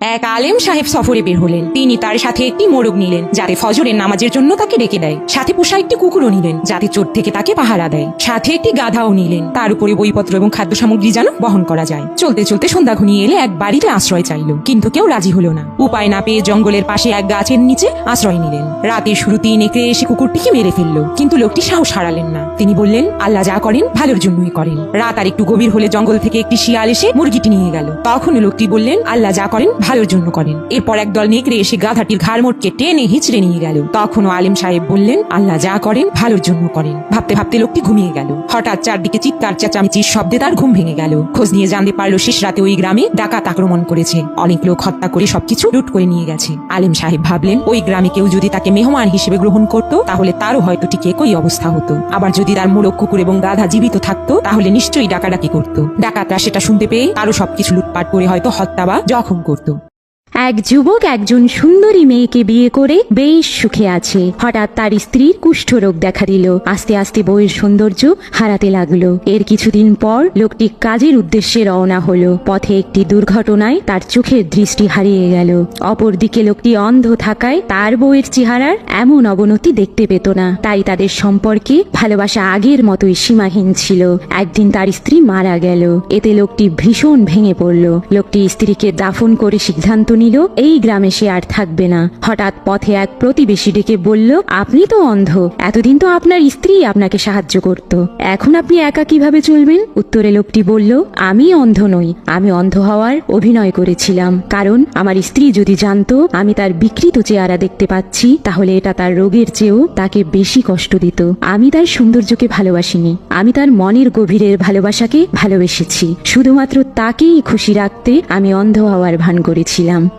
এক আলেম সাহেব সফরে বের হলেন। তিনি তার সাথে একটি মোরগ নিলেন, যাতে ফজরের নামাজের জন্য তাকে ডেকে দেয়। সাথে পোষা একটি কুকুরও নিলেন, যাতে চোট থেকে তাকে পাহারা দেয়। সাথে একটি গাধাও নিলেন। তার উপরে বইপত্র এবং খাদ্য সামগ্রী যেন বহন করা যায়। চলতে চলতে সন্ধ্যা ঘনিয়ে এলে এক বাড়িতে আশ্রয় চাইল, কিন্তু কেউ রাজি হলো না। উপায় না পেয়ে জঙ্গলের পাশে এক গাছের নিচে আশ্রয় নিলেন। রাতের শুরুতেই নেকড়ে এসে কুকুরটিকে মেরে ফেলল, কিন্তু লোকটি সাহস হারালেন না। তিনি বললেন, আল্লাহ যা করেন, ভালোর জন্যই করেন। রাত আর একটু গভীর হলে জঙ্গল থেকে একটি শিয়াল এসে মুরগিটি নিয়ে গেল। তখন লোকটি বললেন, আল্লাহ যা করেন ভালোর জন্য করেন। এরপর একদল নেকড়ে এসে গাধাটির ঘাড় মোটকে টেনে হিচড়ে নিয়ে গেল। তখনও আলিম সাহেব বললেন, আল্লাহ যা করেন, ভালোর জন্য করেন। ভাবতে ভাবতে লোকটি ঘুমিয়ে গেল। হঠাৎ চারদিকে চিৎকার, চেঁচামেচির শব্দে তার ঘুম ভেঙে গেল। খোঁজ নিয়ে জানতে পারল, শেষ রাতে ওই গ্রামে ডাকাত আক্রমণ করেছে। অনেক লোক হত্যা করে সবকিছু লুট করে নিয়ে গেছে। আলিম সাহেব ভাবলেন, ওই গ্রামে কেউ যদি তাকে মেহমান হিসেবে গ্রহণ করত, তাহলে তারও হয়তো ঠিক একই অবস্থা হতো। আবার যদি তার মোরগ, কুকুর এবং গাধা জীবিত থাকতো, তাহলে নিশ্চয়ই ডাকাডাকি করত। ডাকাতরা সেটা শুনতে পেয়ে তারও সবকিছু লুটপাট করে হয়তো হত্যা বা জখম করতো। এক যুবক একজন সুন্দরী মেয়েকে বিয়ে করে বেশ সুখে আছে। হঠাৎ তার স্ত্রীর কুষ্ঠরোগ দেখা দিল। আস্তে আস্তে বইয়ের সৌন্দর্য হারাতে লাগল। এর কিছুদিন পর লোকটি কাজের উদ্দেশ্যে রওনা হলো। পথে একটি দুর্ঘটনায় তার চোখের দৃষ্টি হারিয়ে গেল। অপরদিকে লোকটি অন্ধ থাকায় তার বউয়ের চেহারার এমন অবনতি দেখতে পেত না। তাই তাদের সম্পর্কে ভালোবাসা আগের মতোই সীমাহীন ছিল। একদিন তার স্ত্রী মারা গেল। এতে লোকটি ভীষণ ভেঙে পড়ল। লোকটি স্ত্রীকে দাফন করে সিদ্ধান্ত নিল, এই গ্রামে সে আর থাকবে না। হঠাৎ পথে এক প্রতিবেশী ডেকে বলল, আপনি তো অন্ধ। এতদিন তো আপনার স্ত্রী আপনাকে সাহায্য করত। এখন আপনি একা কীভাবে চলবেন? উত্তরে লোকটি বলল, আমি অন্ধ নই। আমি অন্ধ হওয়ার অভিনয় করেছিলাম। কারণ আমার স্ত্রী যদি জানতো, আমি তার বিকৃত চেহারা দেখতে পাচ্ছি, তাহলে এটা তার রোগের চেয়েও তাকে বেশি কষ্ট দিত। আমি তার সৌন্দর্যকে ভালোবাসিনি। আমি তার মনের গভীরের ভালোবাসাকে ভালোবেসেছি। শুধুমাত্র তাকেই খুশি রাখতে আমি অন্ধ হওয়ার ভান করেছিলাম।